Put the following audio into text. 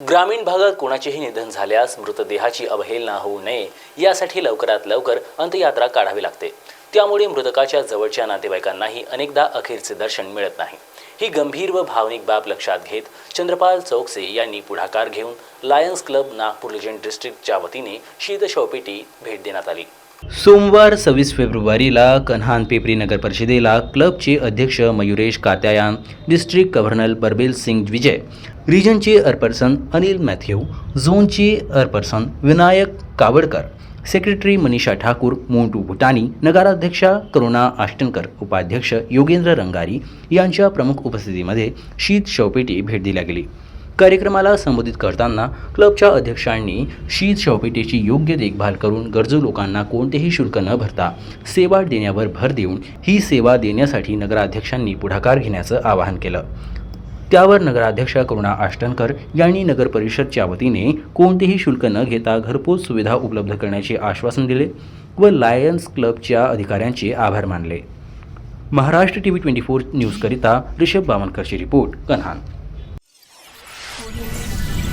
ग्रामीण भागात कोणाचेही निधन झाल्यास मृतदेहाची अवहेलना होऊ नये यासाठी लवकरात लवकर अंत्ययात्रा काढावी लागते. त्यामुळे मृतकाच्या जवळच्या नातेवाईकांनाही अनेकदा अखेरचे दर्शन मिळत नाही. ही गंभीर व भावनिक बाब लक्षात घेत चंद्रपाल चौकसे यांनी पुढाकार घेऊन लायन्स क्लब नागपूर लिजंड डिस्ट्रिक्टच्या वतीने शीतशवपेटी भेट देण्यात आली. सोमवार सव्वीस फेब्रुवारीला कन्हान पेपरी नगर परिषदेला क्लबचे अध्यक्ष मयुरेश कात्यायान डिस्ट्रिक्ट गव्हर्नर बर्बेल सिंग विजय रिजनचे अरपर्सन अनिल मॅथ्यू झोनचे अरपर्सन विनायक कावडकर सेक्रेटरी मनीषा ठाकूर मोंटू भुटानी नगराध्यक्षा करुणा आष्टनकर उपाध्यक्ष योगेंद्र रंगारी यांच्या प्रमुख उपस्थितीमध्ये शीत शवपेटी भेट दिल्या गेली. कार्यक्रमाला संबोधित करताना क्लबच्या अध्यक्षांनी शीत शवपेटीची योग्य देखभाल करून गरजू लोकांना कोणतेही शुल्क न भरता सेवा देण्यावर भर देऊन ही सेवा देण्यासाठी नगराध्यक्षांनी पुढाकार घेण्याचं आवाहन केलं. त्यावर नगराध्यक्ष करुणा आष्टनकर यांनी नगर परिषदच्या वतीने कोणतेही शुल्क न घेता घरपोच सुविधा उपलब्ध करण्याचे आश्वासन दिले व लायन्स क्लबच्या अधिकाऱ्यांचे आभार मानले. Maharashtra T V twenty four न्यूजकरिता Rishabh बावनकरची रिपोर्ट कन्हान. Audio